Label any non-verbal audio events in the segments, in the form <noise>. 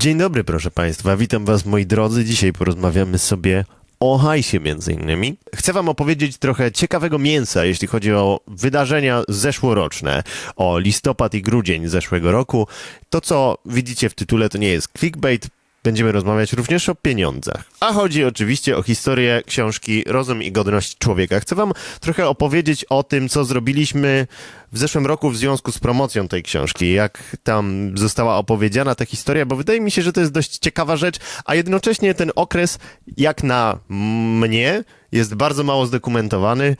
Dzień dobry, proszę Państwa. Witam Was, moi drodzy. Dzisiaj porozmawiamy sobie o hajsie między innymi. Chcę Wam opowiedzieć trochę ciekawego mięsa, jeśli chodzi o wydarzenia zeszłoroczne, o listopad i grudzień zeszłego roku. To, co widzicie w tytule, to nie jest clickbait. Będziemy rozmawiać również o pieniądzach. A chodzi oczywiście o historię książki Rozum i Godność Człowieka. Chcę Wam trochę opowiedzieć o tym, co zrobiliśmy w zeszłym roku w związku z promocją tej książki, jak tam została opowiedziana ta historia, bo wydaje mi się, że to jest dość ciekawa rzecz, a jednocześnie ten okres, jak na mnie, jest bardzo mało zdokumentowany.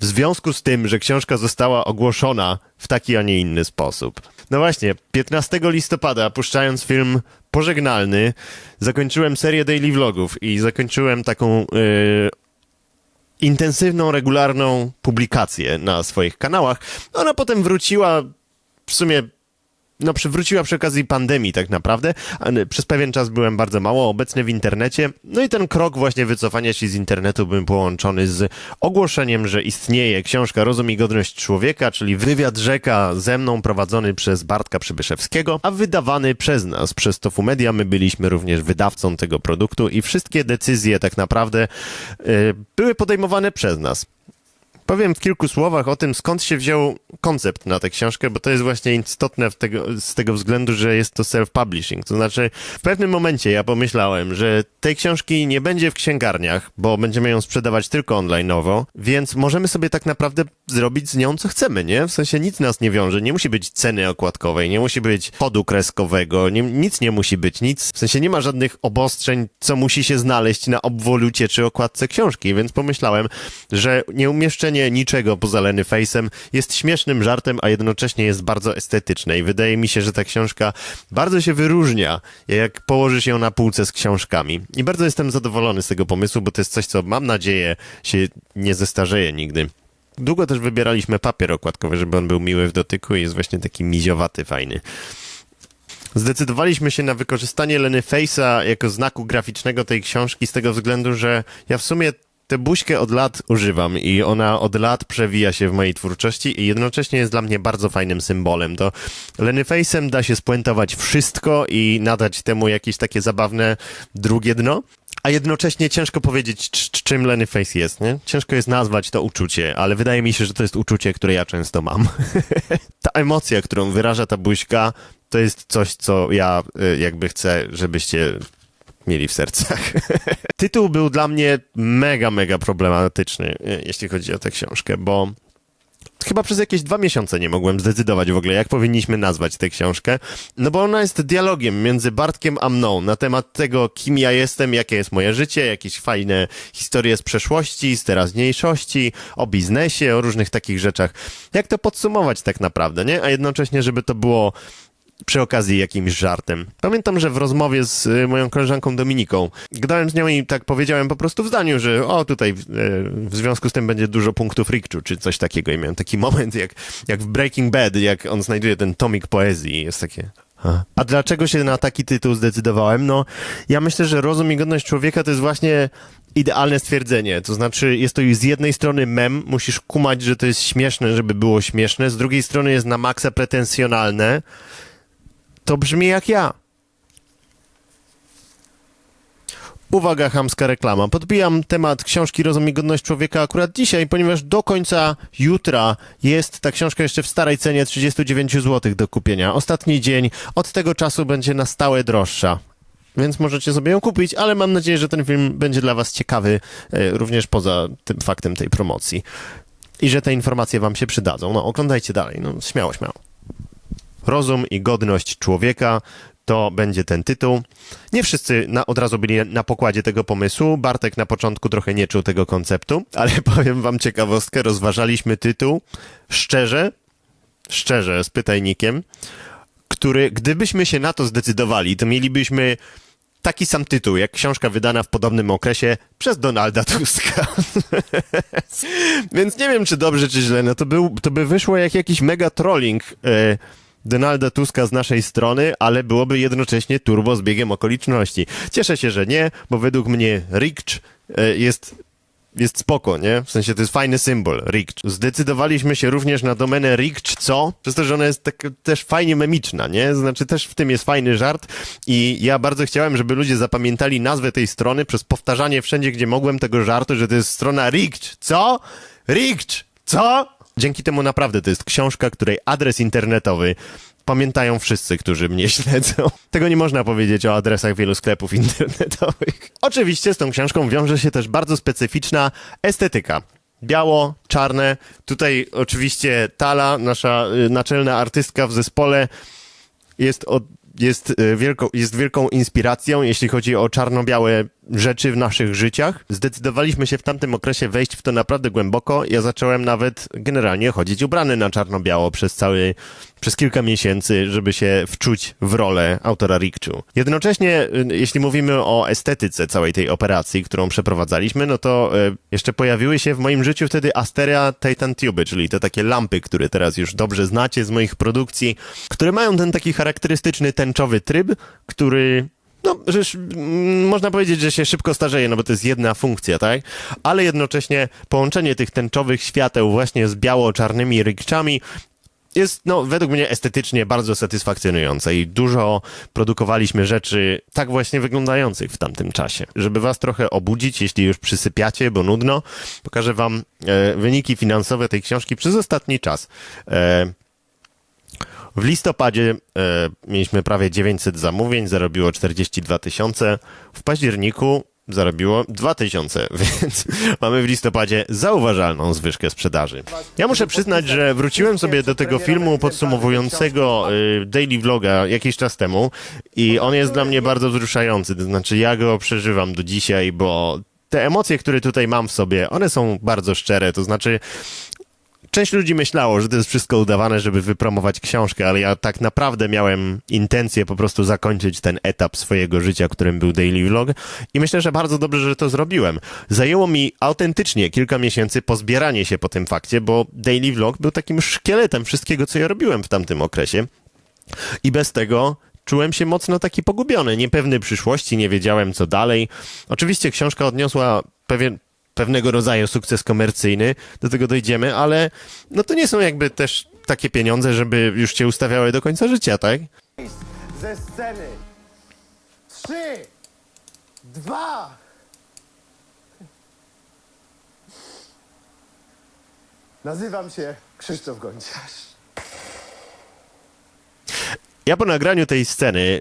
W związku z tym, że książka została ogłoszona w taki, a nie inny sposób. No właśnie, 15 listopada, puszczając film pożegnalny, zakończyłem serię daily vlogów i zakończyłem taką yy, intensywną, regularną publikację na swoich kanałach. Ona potem wróciła w sumie no, przywróciła przy okazji pandemii tak naprawdę. Przez pewien czas byłem bardzo mało obecny w internecie. No i ten krok właśnie wycofania się z internetu był połączony z ogłoszeniem, że istnieje książka Rozum i Godność Człowieka, czyli wywiad rzeka ze mną prowadzony przez Bartka Przybyszewskiego, a wydawany przez nas, przez Tofu Media. My byliśmy również wydawcą tego produktu i wszystkie decyzje tak naprawdę y, były podejmowane przez nas. Powiem w kilku słowach o tym, skąd się wziął koncept na tę książkę, bo to jest właśnie istotne tego, z tego względu, że jest to self-publishing. To znaczy, w pewnym momencie ja pomyślałem, że tej książki nie będzie w księgarniach, bo będziemy ją sprzedawać tylko online'owo, więc możemy sobie tak naprawdę zrobić z nią co chcemy, nie? W sensie nic nas nie wiąże, nie musi być ceny okładkowej, nie musi być kodu kreskowego, nie, nic nie musi być, nic, w sensie nie ma żadnych obostrzeń, co musi się znaleźć na obwolucie czy okładce książki, więc pomyślałem, że nieumieszczenie niczego poza Lenny Face'em jest śmiesznym żartem, a jednocześnie jest bardzo estetyczne i wydaje mi się, że ta książka bardzo się wyróżnia, jak położysz ją na półce z książkami. I bardzo jestem zadowolony z tego pomysłu, bo to jest coś, co mam nadzieję się nie zestarzeje nigdy. Długo też wybieraliśmy papier okładkowy, żeby on był miły w dotyku i jest właśnie taki miziowaty, fajny. Zdecydowaliśmy się na wykorzystanie Leny Face'a jako znaku graficznego tej książki z tego względu, że ja w sumie tę buźkę od lat używam i ona od lat przewija się w mojej twórczości i jednocześnie jest dla mnie bardzo fajnym symbolem. To Leny Face'em da się spuentować wszystko i nadać temu jakieś takie zabawne drugie dno. A jednocześnie ciężko powiedzieć, cz- czym Lenny Face jest, nie? Ciężko jest nazwać to uczucie, ale wydaje mi się, że to jest uczucie, które ja często mam. <laughs> ta emocja, którą wyraża ta buźka, to jest coś, co ja y, jakby chcę, żebyście mieli w sercach. <laughs> Tytuł był dla mnie mega, mega problematyczny, y, jeśli chodzi o tę książkę, bo chyba przez jakieś dwa miesiące nie mogłem zdecydować w ogóle, jak powinniśmy nazwać tę książkę. No bo ona jest dialogiem między Bartkiem a mną na temat tego, kim ja jestem, jakie jest moje życie, jakieś fajne historie z przeszłości, z teraźniejszości, o biznesie, o różnych takich rzeczach. Jak to podsumować tak naprawdę, nie? A jednocześnie, żeby to było przy okazji jakimś żartem. Pamiętam, że w rozmowie z y, moją koleżanką Dominiką, gadałem z nią i tak powiedziałem po prostu w zdaniu, że o, tutaj y, w związku z tym będzie dużo punktów Rikczu, czy coś takiego. I miałem taki <laughs> moment, jak, jak w Breaking Bad, jak on znajduje ten tomik poezji. Jest takie... A. A dlaczego się na taki tytuł zdecydowałem? No, ja myślę, że rozum i godność człowieka to jest właśnie idealne stwierdzenie. To znaczy, jest to z jednej strony mem, musisz kumać, że to jest śmieszne, żeby było śmieszne, z drugiej strony jest na maksa pretensjonalne. To brzmi jak ja. Uwaga, chamska reklama. Podbijam temat książki Rozum i Godność Człowieka akurat dzisiaj, ponieważ do końca jutra jest ta książka jeszcze w starej cenie 39 zł do kupienia. Ostatni dzień, od tego czasu będzie na stałe droższa. Więc możecie sobie ją kupić, ale mam nadzieję, że ten film będzie dla Was ciekawy, e, również poza tym faktem tej promocji. I że te informacje Wam się przydadzą. No, oglądajcie dalej, no, śmiało, śmiało. Rozum i godność człowieka to będzie ten tytuł. Nie wszyscy na, od razu byli na pokładzie tego pomysłu. Bartek na początku trochę nie czuł tego konceptu, <laughs> ale powiem wam ciekawostkę, rozważaliśmy tytuł szczerze, szczerze, z pytajnikiem, który, gdybyśmy się na to zdecydowali, to mielibyśmy taki sam tytuł, jak książka wydana w podobnym okresie przez Donalda Tuska. <laughs> Więc nie wiem, czy dobrze, czy źle. No to, był, to by wyszło jak jakiś mega trolling e, Donalda Tuska z naszej strony, ale byłoby jednocześnie turbo z biegiem okoliczności. Cieszę się, że nie, bo według mnie Rikcz e, jest jest spoko, nie? W sensie to jest fajny symbol, Rikcz. Zdecydowaliśmy się również na domenę Rikcz, co? Przez to, że ona jest tak, też fajnie memiczna, nie? Znaczy też w tym jest fajny żart i ja bardzo chciałem, żeby ludzie zapamiętali nazwę tej strony przez powtarzanie wszędzie, gdzie mogłem tego żartu, że to jest strona Rikcz. Co? Rikcz! Co? Dzięki temu naprawdę to jest książka, której adres internetowy pamiętają wszyscy, którzy mnie <laughs> śledzą. Tego nie można powiedzieć o adresach wielu sklepów internetowych. Oczywiście z tą książką wiąże się też bardzo specyficzna estetyka. Biało, czarne. Tutaj oczywiście Tala, nasza y, naczelna artystka w zespole, jest, od, jest, y, wielką, jest wielką inspiracją, jeśli chodzi o czarno-białe rzeczy w naszych życiach. Zdecydowaliśmy się w tamtym okresie wejść w to naprawdę głęboko. Ja zacząłem nawet generalnie chodzić ubrany na czarno-biało przez cały, przez kilka miesięcy, żeby się wczuć w rolę autora Rikczu. Jednocześnie, y, jeśli mówimy o estetyce całej tej operacji, którą przeprowadzaliśmy, no to y, jeszcze pojawiły się w moim życiu wtedy Asteria Titan Tube, czyli te takie lampy, które teraz już dobrze znacie z moich produkcji, które mają ten taki charakterystyczny tęczowy tryb, który no, że mm, można powiedzieć, że się szybko starzeje, no bo to jest jedna funkcja, tak? Ale jednocześnie połączenie tych tęczowych świateł właśnie z biało-czarnymi rykczami jest, no, według mnie estetycznie bardzo satysfakcjonujące i dużo produkowaliśmy rzeczy tak właśnie wyglądających w tamtym czasie. Żeby was trochę obudzić, jeśli już przysypiacie, bo nudno, pokażę wam e, wyniki finansowe tej książki przez ostatni czas. E, w listopadzie e, mieliśmy prawie 900 zamówień, zarobiło 42 tysiące. W październiku zarobiło 2000, <laughs> więc mamy w listopadzie zauważalną zwyżkę sprzedaży. Ja muszę przyznać, że wróciłem sobie do tego filmu podsumowującego y, daily vloga jakiś czas temu i on jest dla mnie bardzo wzruszający, to znaczy ja go przeżywam do dzisiaj, bo te emocje, które tutaj mam w sobie, one są bardzo szczere, to znaczy Część ludzi myślało, że to jest wszystko udawane, żeby wypromować książkę, ale ja tak naprawdę miałem intencję po prostu zakończyć ten etap swojego życia, którym był Daily Vlog i myślę, że bardzo dobrze, że to zrobiłem. Zajęło mi autentycznie kilka miesięcy pozbieranie się po tym fakcie, bo Daily Vlog był takim szkieletem wszystkiego, co ja robiłem w tamtym okresie i bez tego czułem się mocno taki pogubiony, niepewny przyszłości, nie wiedziałem co dalej. Oczywiście książka odniosła pewien, pewnego rodzaju sukces komercyjny, do tego dojdziemy, ale no to nie są jakby też takie pieniądze, żeby już cię ustawiały do końca życia, tak? ze sceny. Trzy, dwa. Nazywam się Krzysztof Gonciarz. Ja po nagraniu tej sceny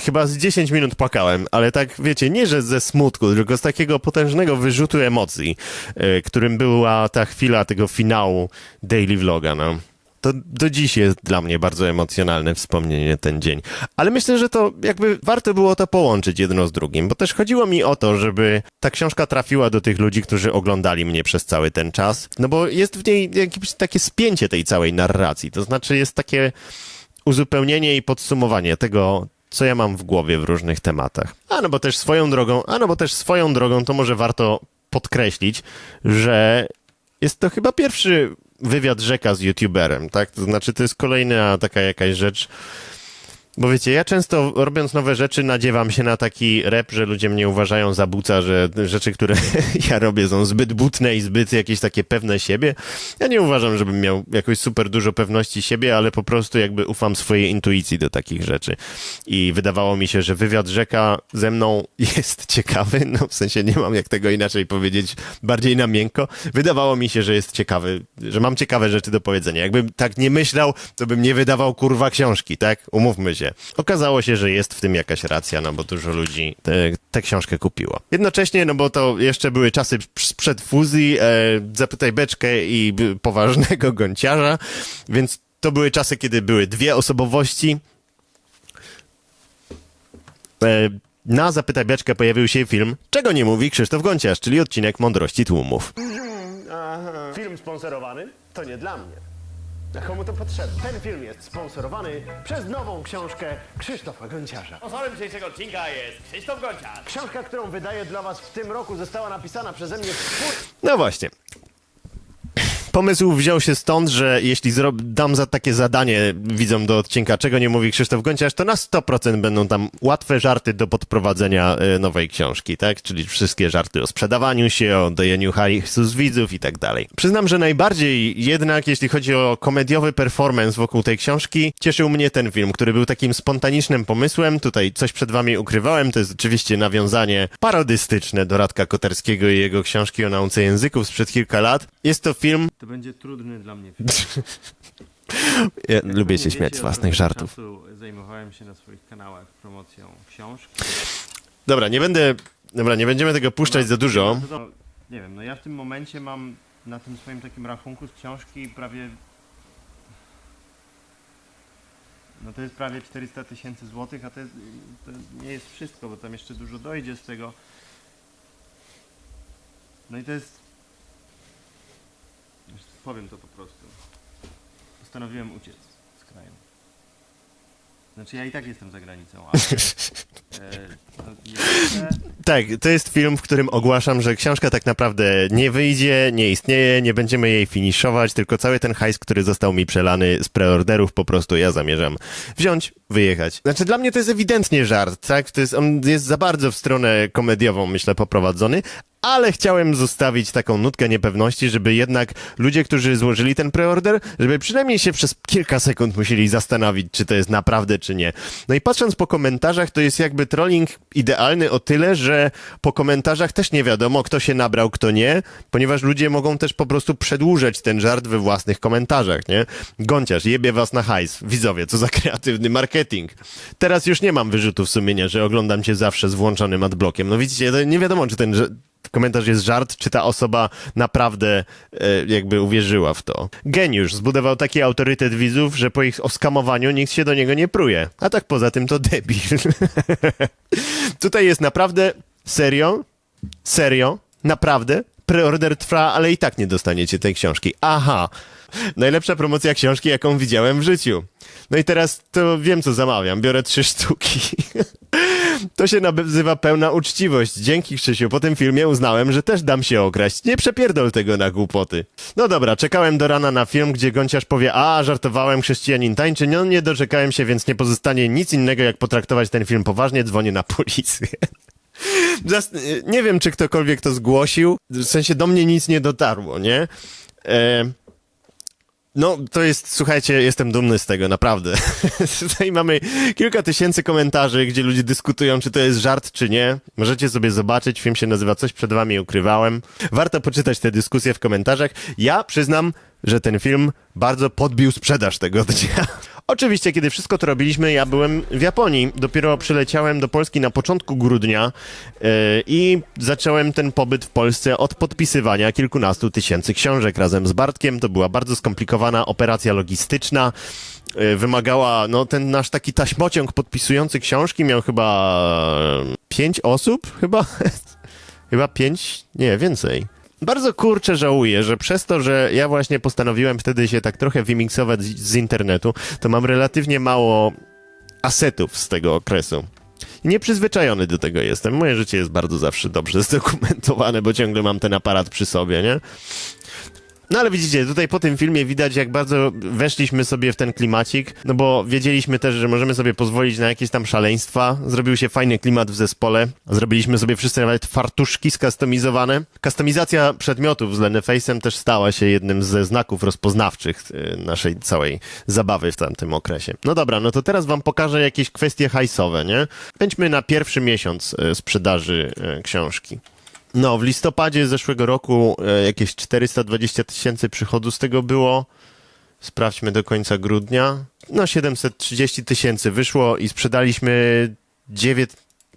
chyba z 10 minut płakałem, ale tak wiecie, nie że ze smutku, tylko z takiego potężnego wyrzutu emocji, e, którym była ta chwila tego finału daily vloga, no. To do dziś jest dla mnie bardzo emocjonalne wspomnienie ten dzień. Ale myślę, że to jakby warto było to połączyć jedno z drugim, bo też chodziło mi o to, żeby ta książka trafiła do tych ludzi, którzy oglądali mnie przez cały ten czas. No bo jest w niej jakieś takie spięcie tej całej narracji. To znaczy jest takie uzupełnienie i podsumowanie tego, co ja mam w głowie w różnych tematach. A no bo też swoją drogą, a no bo też swoją drogą, to może warto podkreślić, że jest to chyba pierwszy wywiad rzeka z youtuberem, tak? To znaczy, to jest kolejna taka jakaś rzecz. Bo wiecie, ja często robiąc nowe rzeczy nadziewam się na taki rep, że ludzie mnie uważają za buca, że rzeczy, które <laughs> ja robię są zbyt butne i zbyt jakieś takie pewne siebie. Ja nie uważam, żebym miał jakoś super dużo pewności siebie, ale po prostu jakby ufam swojej intuicji do takich rzeczy. I wydawało mi się, że wywiad rzeka ze mną <laughs> jest ciekawy, no w sensie nie mam jak tego inaczej powiedzieć, bardziej na miękko. Wydawało mi się, że jest ciekawy, że mam ciekawe rzeczy do powiedzenia. Jakbym tak nie myślał, to bym nie wydawał kurwa książki, tak? Umówmy się. Okazało się, że jest w tym jakaś racja, no bo dużo ludzi tę książkę kupiło. Jednocześnie, no bo to jeszcze były czasy sprzed fuzji, e, zapytaj beczkę i poważnego <laughs> gąciarza, więc to były czasy, kiedy były dwie osobowości. E, na Zapytaj Beczkę pojawił się film Czego nie mówi Krzysztof Gąciarz, czyli odcinek Mądrości Tłumów. Film sponsorowany to nie dla mnie. Komu to potrzebne? Ten film jest sponsorowany przez nową książkę Krzysztofa Gonciarza. Sponsorem dzisiejszego odcinka jest Krzysztof Gonciarz. Książka, którą wydaję dla was w tym roku, została napisana przeze mnie wspólnie. No właśnie. Pomysł wziął się stąd, że jeśli dam za takie zadanie widzom do odcinka, czego nie mówi Krzysztof Gonciarz, to na 100% będą tam łatwe żarty do podprowadzenia e, nowej książki, tak? Czyli wszystkie żarty o sprzedawaniu się, o dojeniu hajsu z widzów i tak dalej. Przyznam, że najbardziej jednak, jeśli chodzi o komediowy performance wokół tej książki, cieszył mnie ten film, który był takim spontanicznym pomysłem. Tutaj coś przed wami ukrywałem, to jest oczywiście nawiązanie parodystyczne do Radka Koterskiego i jego książki o nauce języków sprzed kilka lat. Jest to film, To będzie trudny dla mnie film. <laughs> ja lubię się śmiać z własnych żartów. Zajmowałem się na swoich kanałach promocją książki. Dobra, nie będę, dobra, nie będziemy tego puszczać za dużo. Nie wiem, no ja w tym momencie mam na tym swoim takim rachunku z książki prawie... No to jest prawie 400 tysięcy złotych, a to, jest, to nie jest wszystko, bo tam jeszcze dużo dojdzie z tego. No i to jest... Powiem to po prostu. Postanowiłem uciec z kraju. Znaczy ja i tak jestem za granicą, ale... <laughs> E, no, jeszcze... Tak, to jest film, w którym ogłaszam, że książka tak naprawdę nie wyjdzie, nie istnieje, nie będziemy jej finiszować, tylko cały ten hajs, który został mi przelany z preorderów, po prostu ja zamierzam wziąć, wyjechać. Znaczy dla mnie to jest ewidentnie żart, tak? To jest, on jest za bardzo w stronę komediową, myślę, poprowadzony, ale chciałem zostawić taką nutkę niepewności, żeby jednak ludzie, którzy złożyli ten preorder, żeby przynajmniej się przez kilka sekund musieli zastanowić, czy to jest naprawdę, czy nie. No i patrząc po komentarzach, to jest jakby trolling idealny o tyle, że po komentarzach też nie wiadomo, kto się nabrał, kto nie, ponieważ ludzie mogą też po prostu przedłużać ten żart we własnych komentarzach, nie? Gonciarz, jebie was na hajs. Widzowie, co za kreatywny marketing. Teraz już nie mam wyrzutów sumienia, że oglądam cię zawsze z włączonym adblockiem. No widzicie, nie wiadomo, czy ten komentarz jest żart, czy ta osoba naprawdę e, jakby uwierzyła w to. Geniusz zbudował taki autorytet widzów, że po ich oskamowaniu nikt się do niego nie pruje. A tak poza tym to debil. <laughs> Tutaj jest naprawdę serio, serio, naprawdę. Preorder trwa, ale i tak nie dostaniecie tej książki. Aha. Najlepsza promocja książki, jaką widziałem w życiu. No i teraz to wiem, co zamawiam. Biorę trzy sztuki. <laughs> To się nazywa pełna uczciwość. Dzięki Krzysiu, po tym filmie uznałem, że też dam się okraść. Nie przepierdol tego na głupoty. No dobra, czekałem do rana na film, gdzie Gonciarz powie, a żartowałem, chrześcijanin tańczy. No nie doczekałem się, więc nie pozostanie nic innego, jak potraktować ten film poważnie. Dzwonię na policję. <laughs> Zas- nie wiem, czy ktokolwiek to zgłosił. W sensie do mnie nic nie dotarło, nie? E, no, to jest, słuchajcie, jestem dumny z tego, naprawdę. <laughs> Tutaj mamy kilka tysięcy komentarzy, gdzie ludzie dyskutują, czy to jest żart, czy nie. Możecie sobie zobaczyć, film się nazywa Coś przed wami ukrywałem. Warto poczytać te dyskusje w komentarzach. Ja przyznam, że ten film bardzo podbił sprzedaż tego dnia. <laughs> Oczywiście, kiedy wszystko to robiliśmy, ja byłem w Japonii. Dopiero przyleciałem do Polski na początku grudnia yy, i zacząłem ten pobyt w Polsce od podpisywania kilkunastu tysięcy książek razem z Bartkiem. To była bardzo skomplikowana operacja logistyczna. Yy, wymagała, no ten nasz taki taśmociąg podpisujący książki miał chyba pięć osób, chyba. <laughs> Chyba pięć, nie, więcej. Bardzo kurczę żałuję, że przez to, że ja właśnie postanowiłem wtedy się tak trochę wymiksować z, internetu, to mam relatywnie mało asetów z tego okresu. Nieprzyzwyczajony do tego jestem. Moje życie jest bardzo zawsze dobrze <laughs> zdokumentowane, bo ciągle mam ten aparat przy sobie, nie? No ale widzicie, tutaj po tym filmie widać, jak bardzo weszliśmy sobie w ten klimacik, no bo wiedzieliśmy też, że możemy sobie pozwolić na jakieś tam szaleństwa. Zrobił się fajny klimat w zespole. Zrobiliśmy sobie wszyscy nawet fartuszki skustomizowane. Kustomizacja przedmiotów z Leneface'em też stała się jednym ze znaków rozpoznawczych y, naszej całej zabawy w tamtym okresie. No dobra, no to teraz wam pokażę jakieś kwestie hajsowe, nie? Pędźmy na pierwszy miesiąc y, sprzedaży y, książki. No, w listopadzie zeszłego roku e, jakieś 420 tysięcy przychodu z tego było. Sprawdźmy do końca grudnia. No, 730 tysięcy wyszło i sprzedaliśmy 9.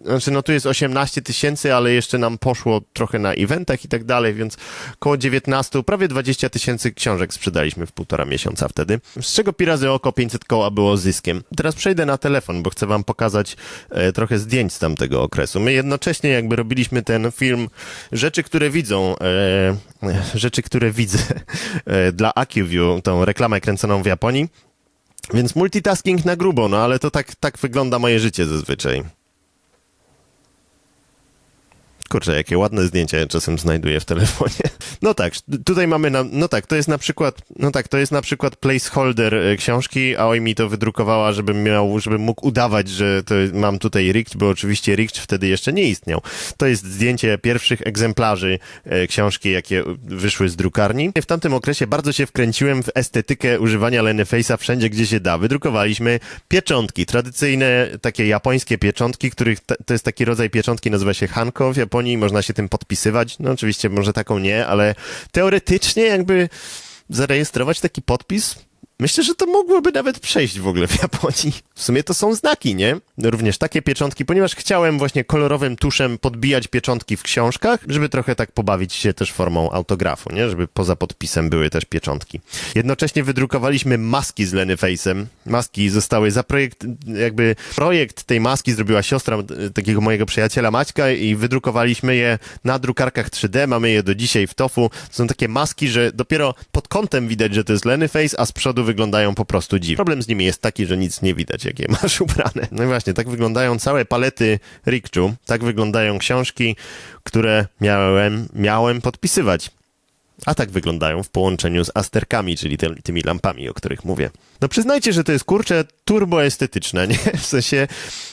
Znaczy, no tu jest 18 tysięcy, ale jeszcze nam poszło trochę na eventach i tak dalej, więc około 19, prawie 20 tysięcy książek sprzedaliśmy w półtora miesiąca wtedy. Z czego pi razy oko 500 koła było zyskiem. Teraz przejdę na telefon, bo chcę wam pokazać e, trochę zdjęć z tamtego okresu. My jednocześnie jakby robiliśmy ten film Rzeczy, które widzą, e, rzeczy, które widzę <laughs> e, dla AccuView, tą reklamę kręconą w Japonii. Więc multitasking na grubo, no ale to tak, tak wygląda moje życie zazwyczaj. Kurczę, jakie ładne zdjęcia czasem znajduję w telefonie. <laughs> No tak, tutaj mamy, na, no tak, to jest na przykład, no tak, to jest na przykład placeholder e, książki, a oj mi to wydrukowała, żebym miał, żebym mógł udawać, że to mam tutaj Richt, bo oczywiście Richt wtedy jeszcze nie istniał. To jest zdjęcie pierwszych egzemplarzy e, książki, jakie wyszły z drukarni. W tamtym okresie bardzo się wkręciłem w estetykę używania Lenyface'a wszędzie, gdzie się da. Wydrukowaliśmy pieczątki, tradycyjne takie japońskie pieczątki, których to jest taki rodzaj pieczątki, nazywa się hanko w Japonii, można się tym podpisywać. No oczywiście może taką nie, ale teoretycznie jakby zarejestrować taki podpis, myślę, że to mogłoby nawet przejść w ogóle w Japonii. W sumie to są znaki, nie? Również takie pieczątki, ponieważ chciałem właśnie kolorowym tuszem podbijać pieczątki w książkach, żeby trochę tak pobawić się też formą autografu, nie? Żeby poza podpisem były też pieczątki. Jednocześnie wydrukowaliśmy maski z Lenyface'em. Maski zostały za projekt, jakby projekt tej maski zrobiła siostra takiego mojego przyjaciela Maćka i wydrukowaliśmy je na drukarkach 3D. Mamy je do dzisiaj w TOFU. Są takie maski, że dopiero pod kątem widać, że to jest Lenyface, a z przodu wyglądają po prostu dziwnie. Problem z nimi jest taki, że nic nie widać, jak je <laughs> masz ubrane. No i właśnie, tak wyglądają całe palety Rikczu. Tak wyglądają książki, które miałem, miałem podpisywać. A tak wyglądają w połączeniu z asterkami, czyli ty, tymi lampami, o których mówię. No przyznajcie, że to jest kurczę turboestetyczne, <laughs> nie? W sensie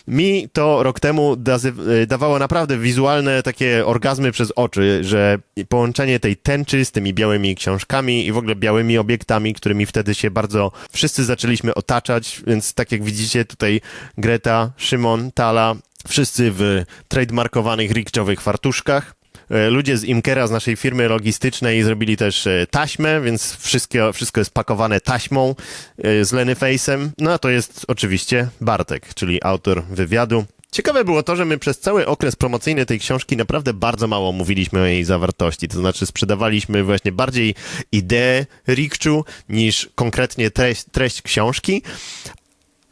mi to rok temu dazy- y, dawało naprawdę wizualne takie orgazmy przez oczy, że połączenie tej tęczy z tymi białymi książkami i w ogóle białymi obiektami, którymi wtedy się bardzo wszyscy zaczęliśmy otaczać, więc tak jak widzicie tutaj Greta, Szymon, Tala, wszyscy w trademarkowanych rikczowych fartuszkach. E, Ludzie z Imkera, z naszej firmy logistycznej, zrobili też e, taśmę, więc wszystko, wszystko jest pakowane taśmą e, z Lenyface'em. No a to jest oczywiście Bartek, czyli autor wywiadu. Ciekawe było to, że my przez cały okres promocyjny tej książki naprawdę bardzo mało mówiliśmy o jej zawartości. To znaczy sprzedawaliśmy właśnie bardziej ideę Rikczu niż konkretnie treść, treść książki.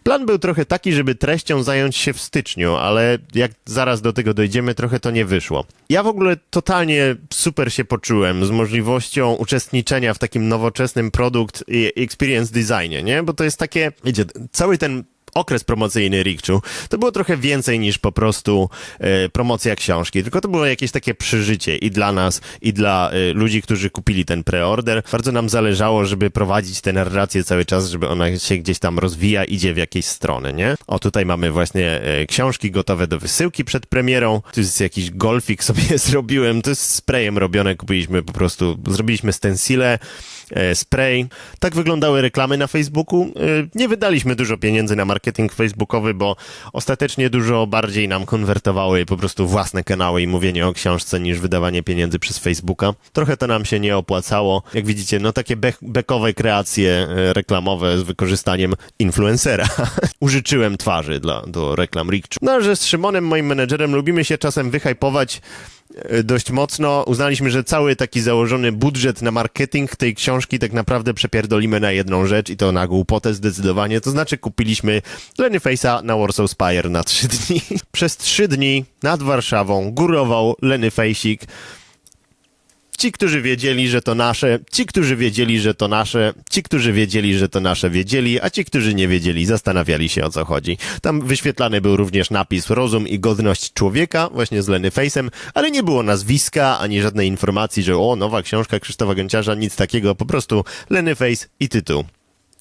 Plan był trochę taki, żeby treścią zająć się w styczniu, ale jak zaraz do tego dojdziemy, trochę to nie wyszło. Ja w ogóle totalnie super się poczułem z możliwością uczestniczenia w takim nowoczesnym produkt i experience designie, nie? Bo to jest takie, wiecie, cały ten okres promocyjny Rikczu, to było trochę więcej niż po prostu e, promocja książki, tylko to było jakieś takie przeżycie i dla nas, i dla e, ludzi, którzy kupili ten preorder. Bardzo nam zależało, żeby prowadzić tę narrację cały czas, żeby ona się gdzieś tam rozwija, idzie w jakieś strony, nie? O, tutaj mamy właśnie e, książki gotowe do wysyłki przed premierą. Tu jest jakiś golfik <laughs> sobie zrobiłem, to jest sprayem robione, kupiliśmy po prostu, zrobiliśmy stensile, e, spray. Tak wyglądały reklamy na Facebooku. Nie wydaliśmy dużo pieniędzy na marketing facebookowy, bo ostatecznie dużo bardziej nam konwertowały po prostu własne kanały i mówienie o książce niż wydawanie pieniędzy przez Facebooka. Trochę to nam się nie opłacało. Jak widzicie, no takie be- bekowe kreacje e, reklamowe z wykorzystaniem influencera. <laughs> Użyczyłem twarzy dla, do reklam Rikczu. No, że z Szymonem, moim menedżerem, lubimy się czasem wyhypować dość mocno. Uznaliśmy, że cały taki założony budżet na marketing tej książki tak naprawdę przepierdolimy na jedną rzecz i to na głupotę zdecydowanie. To znaczy kupiliśmy Lenyface'a na Warsaw Spire na trzy dni. <laughs> Przez trzy dni nad Warszawą górował Lenyface'ik. Ci, którzy wiedzieli, że to nasze, ci, którzy wiedzieli, że to nasze, ci, którzy wiedzieli, że to nasze, wiedzieli, a ci, którzy nie wiedzieli, zastanawiali się o co chodzi. Tam wyświetlany był również napis Rozum i godność człowieka, właśnie z Lenny Face'em, ale nie było nazwiska, ani żadnej informacji, że o, nowa książka Krzysztofa Gęciarza, nic takiego, po prostu Lenny Face i tytuł.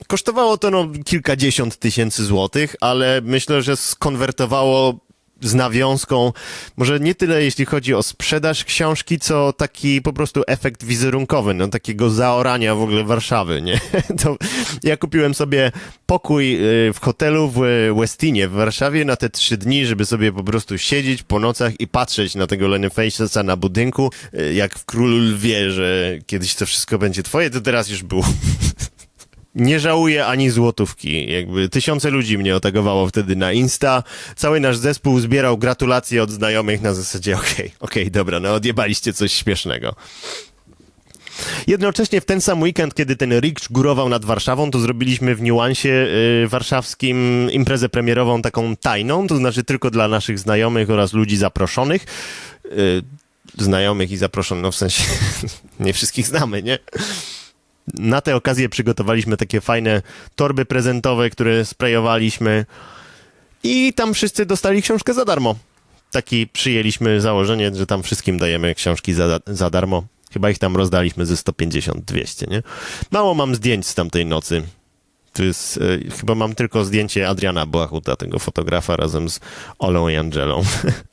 Kosztowało to no kilkadziesiąt tysięcy złotych, ale myślę, że skonwertowało z nawiązką, może nie tyle jeśli chodzi o sprzedaż książki, co taki po prostu efekt wizerunkowy, no takiego zaorania w ogóle Warszawy, nie? <laughs> To ja kupiłem sobie pokój y, w hotelu w Westinie w Warszawie na te trzy dni, żeby sobie po prostu siedzieć po nocach i patrzeć na tego Lenny Face'a na budynku, y, jak w Królu Lwie, że kiedyś to wszystko będzie twoje, to teraz już było. <laughs> Nie żałuję ani złotówki. Jakby tysiące ludzi mnie otagowało wtedy na Insta. Cały nasz zespół zbierał gratulacje od znajomych na zasadzie okej, okej, dobra, no odjebaliście coś śmiesznego. Jednocześnie w ten sam weekend, kiedy ten Rikcz górował nad Warszawą, to zrobiliśmy w niuansie y, warszawskim imprezę premierową taką tajną, to znaczy tylko dla naszych znajomych oraz ludzi zaproszonych. Y, znajomych i zaproszonych, no w sensie <laughs> nie wszystkich znamy, nie? Na tę okazję przygotowaliśmy takie fajne torby prezentowe, które sprayowaliśmy i tam wszyscy dostali książkę za darmo. taki przyjęliśmy założenie, że tam wszystkim dajemy książki za, za darmo. Chyba ich tam rozdaliśmy ze 150-200, nie? Mało mam zdjęć z tamtej nocy. To jest, e, chyba mam tylko zdjęcie Adriana Błachuta, tego fotografa, razem z Olą i Angelą. <laughs>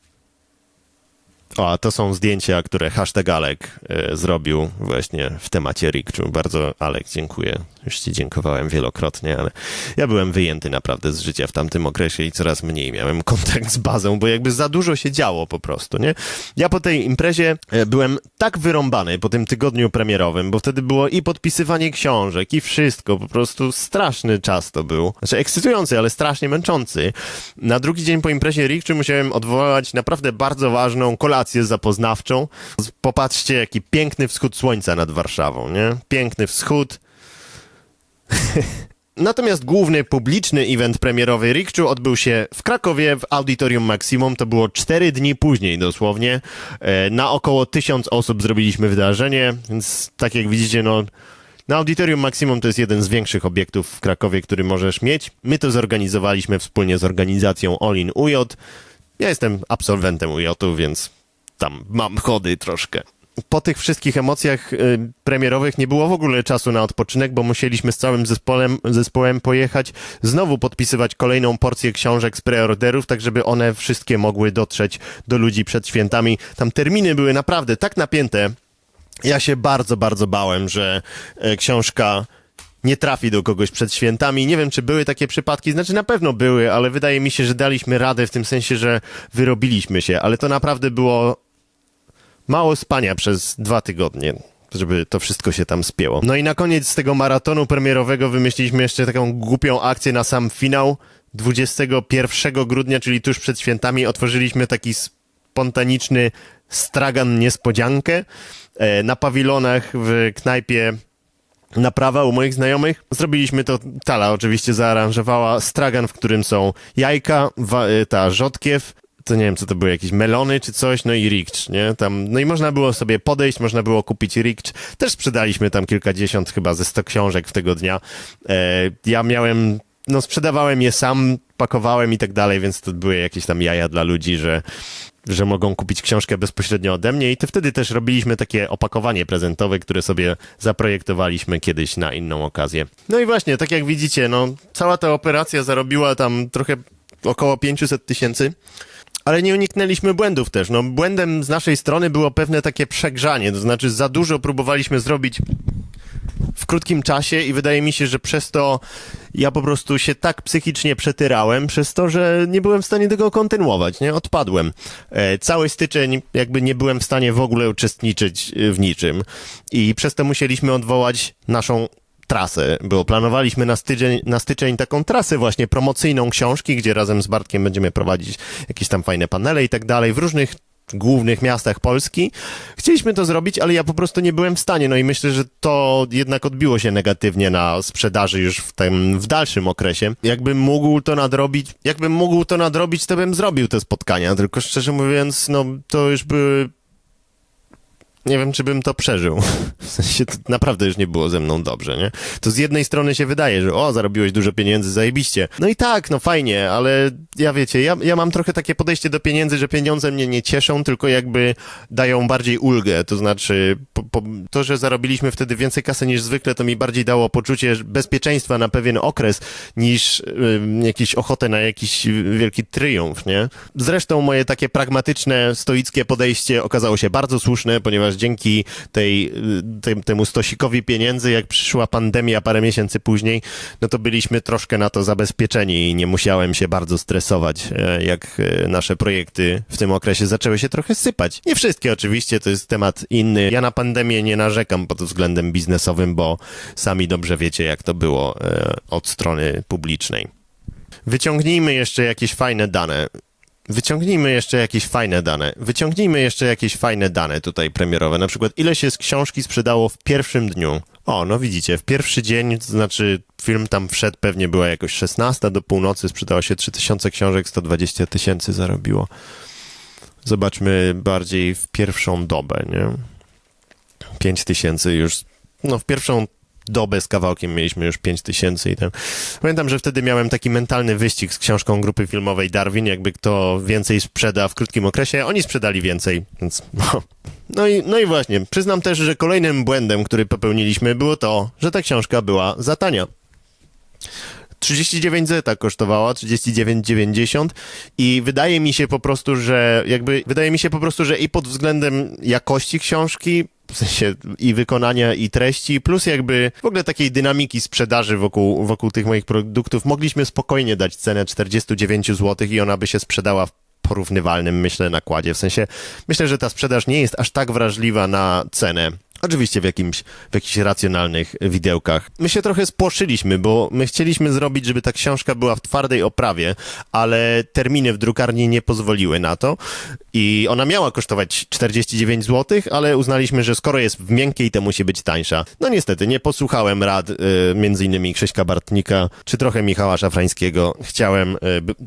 O, a to są zdjęcia, które hashtag Alek e, zrobił właśnie w temacie Rikczu. Bardzo Alek, dziękuję. Już ci dziękowałem wielokrotnie, ale ja byłem wyjęty naprawdę z życia w tamtym okresie i coraz mniej miałem kontakt z bazą, bo jakby za dużo się działo po prostu, nie? Ja po tej imprezie e, byłem tak wyrąbany po tym tygodniu premierowym, bo wtedy było i podpisywanie książek i wszystko, po prostu straszny czas to był. Znaczy ekscytujący, ale strasznie męczący. Na drugi dzień po imprezie Rikczu musiałem odwołać naprawdę bardzo ważną kolację zapoznawczą. Popatrzcie, jaki piękny wschód słońca nad Warszawą, nie? Piękny wschód. <laughs> Natomiast główny publiczny event premierowy Rikczu odbył się w Krakowie w Auditorium Maximum. To było cztery dni później dosłownie. E, Na około tysiąc osób zrobiliśmy wydarzenie, więc tak jak widzicie, no na Auditorium Maximum to jest jeden z większych obiektów w Krakowie, który możesz mieć. My to zorganizowaliśmy wspólnie z organizacją All in UJ. Ja jestem absolwentem UJ-u, więc tam mam chody troszkę. Po tych wszystkich emocjach y, premierowych nie było w ogóle czasu na odpoczynek, bo musieliśmy z całym zespołem, zespołem pojechać, znowu podpisywać kolejną porcję książek z preorderów, tak żeby one wszystkie mogły dotrzeć do ludzi przed świętami. Tam terminy były naprawdę tak napięte. Ja się bardzo, bardzo bałem, że e, książka nie trafi do kogoś przed świętami. Nie wiem, czy były takie przypadki, znaczy na pewno były, ale wydaje mi się, że daliśmy radę w tym sensie, że wyrobiliśmy się, ale to naprawdę było mało spania przez dwa tygodnie, żeby to wszystko się tam spięło. No i na koniec tego maratonu premierowego wymyśliliśmy jeszcze taką głupią akcję na sam finał. 21 grudnia, czyli tuż przed świętami, otworzyliśmy taki spontaniczny stragan niespodziankę e, na pawilonach w knajpie naprawa u moich znajomych. Zrobiliśmy to, Tala oczywiście zaaranżowała stragan, w którym są jajka, e, ta rzodkiew, to nie wiem, co to były, jakieś melony czy coś, no i rikcz, nie? Tam, no i można było sobie podejść, można było kupić rikcz. Też sprzedaliśmy tam kilkadziesiąt, chyba ze sto książek w tego dnia. E, ja miałem, no sprzedawałem je sam, pakowałem i tak dalej, więc to były jakieś tam jaja dla ludzi, że że mogą kupić książkę bezpośrednio ode mnie i to wtedy też robiliśmy takie opakowanie prezentowe, które sobie zaprojektowaliśmy kiedyś na inną okazję. No i właśnie, tak jak widzicie, no cała ta operacja zarobiła tam trochę około 500 tysięcy. Ale nie uniknęliśmy błędów też. No, błędem z naszej strony było pewne takie przegrzanie, to znaczy za dużo próbowaliśmy zrobić w krótkim czasie i wydaje mi się, że przez to ja po prostu się tak psychicznie przetyrałem, przez to, że nie byłem w stanie tego kontynuować, nie? Odpadłem. E, cały styczeń jakby nie byłem w stanie w ogóle uczestniczyć e, w niczym i przez to musieliśmy odwołać naszą trasę, bo planowaliśmy na styczeń, na styczeń taką trasę właśnie promocyjną książki, gdzie razem z Bartkiem będziemy prowadzić jakieś tam fajne panele i tak dalej w różnych głównych miastach Polski. Chcieliśmy to zrobić, ale ja po prostu nie byłem w stanie. No i myślę, że to jednak odbiło się negatywnie na sprzedaży już w tym, w dalszym okresie. Jakbym mógł to nadrobić, jakbym mógł to nadrobić, to bym zrobił te spotkania, tylko szczerze mówiąc, no to już były nie wiem, czy bym to przeżył. <laughs> W sensie, to naprawdę już nie było ze mną dobrze, nie? To z jednej strony się wydaje, że o, zarobiłeś dużo pieniędzy, zajebiście. No i tak, no fajnie, ale ja wiecie, ja, ja mam trochę takie podejście do pieniędzy, że pieniądze mnie nie cieszą, tylko jakby dają bardziej ulgę. To znaczy, po, po, to, że zarobiliśmy wtedy więcej kasy niż zwykle, to mi bardziej dało poczucie bezpieczeństwa na pewien okres, niż y, jakiś ochotę na jakiś wielki triumf, nie? Zresztą moje takie pragmatyczne, stoickie podejście okazało się bardzo słuszne, ponieważ dzięki tej, tej, temu stosikowi pieniędzy, jak przyszła pandemia parę miesięcy później, no to byliśmy troszkę na to zabezpieczeni i nie musiałem się bardzo stresować, e, jak e, nasze projekty w tym okresie zaczęły się trochę sypać. Nie wszystkie oczywiście, to jest temat inny. Ja na pandemię nie narzekam pod względem biznesowym, bo sami dobrze wiecie, jak to było e, od strony publicznej. Wyciągnijmy jeszcze jakieś fajne dane. Wyciągnijmy jeszcze jakieś fajne dane. Wyciągnijmy jeszcze jakieś fajne dane tutaj premierowe. Na przykład, ile się z książki sprzedało w pierwszym dniu? O, no widzicie, w pierwszy dzień, to znaczy film tam wszedł, pewnie była jakoś 16 do północy, sprzedało się 3000 książek, 120 tysięcy zarobiło. Zobaczmy bardziej w pierwszą dobę, nie? 5 tysięcy już, no w pierwszą dobę z kawałkiem mieliśmy już 5 tysięcy i ten. Pamiętam, że wtedy miałem taki mentalny wyścig z książką grupy filmowej Darwin, jakby kto więcej sprzeda w krótkim okresie. Oni sprzedali więcej, więc <laughs> no. No i, no i właśnie, przyznam też, że kolejnym błędem, który popełniliśmy, było to, że ta książka była za tania. 39 zeta kosztowała, 39,90 i wydaje mi się po prostu, że jakby, wydaje mi się po prostu, że i pod względem jakości książki, w sensie i wykonania, i treści, plus jakby w ogóle takiej dynamiki sprzedaży wokół, wokół tych moich produktów, mogliśmy spokojnie dać cenę 49 zł i ona by się sprzedała w porównywalnym, myślę, nakładzie. W sensie, myślę, że ta sprzedaż nie jest aż tak wrażliwa na cenę. Oczywiście w, jakimś, w jakichś racjonalnych widełkach. My się trochę spłoszyliśmy, bo my chcieliśmy zrobić, żeby ta książka była w twardej oprawie, ale terminy w drukarni nie pozwoliły na to i ona miała kosztować 49 zł, ale uznaliśmy, że skoro jest w miękkiej, to musi być tańsza. No niestety, nie posłuchałem rad y, między innymi Krzyśka Bartnika, czy trochę Michała Szafrańskiego. Chciałem y,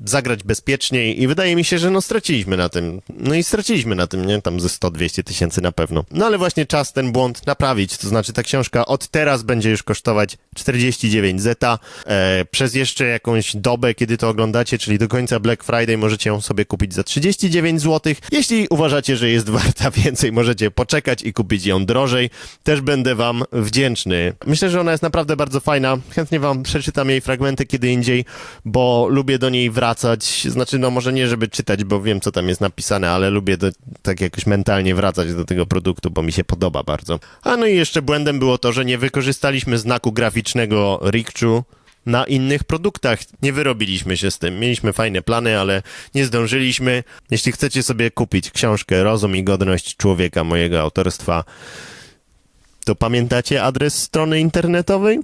zagrać bezpieczniej i wydaje mi się, że no straciliśmy na tym. No i straciliśmy na tym, nie? Tam ze 100-200 tysięcy na pewno. No ale właśnie czas ten błąd naprawić, to znaczy ta książka od teraz będzie już kosztować 49 zeta. E, przez jeszcze jakąś dobę, kiedy to oglądacie, czyli do końca Black Friday możecie ją sobie kupić za 39 zł. Jeśli uważacie, że jest <laughs> warta więcej, możecie poczekać i kupić ją drożej. Też będę wam wdzięczny. Myślę, że ona jest naprawdę bardzo fajna. Chętnie wam przeczytam jej fragmenty kiedy indziej, bo lubię do niej wracać. Znaczy, no może nie, żeby czytać, bo wiem, co tam jest napisane, ale lubię do, tak jakoś mentalnie wracać do tego produktu, bo mi się podoba bardzo. A no i jeszcze błędem było to, że nie wykorzystaliśmy znaku graficznego Rikchu na innych produktach. Nie wyrobiliśmy się z tym. Mieliśmy fajne plany, ale nie zdążyliśmy. Jeśli chcecie sobie kupić książkę Rozum i godność człowieka mojego autorstwa, to pamiętacie adres strony internetowej?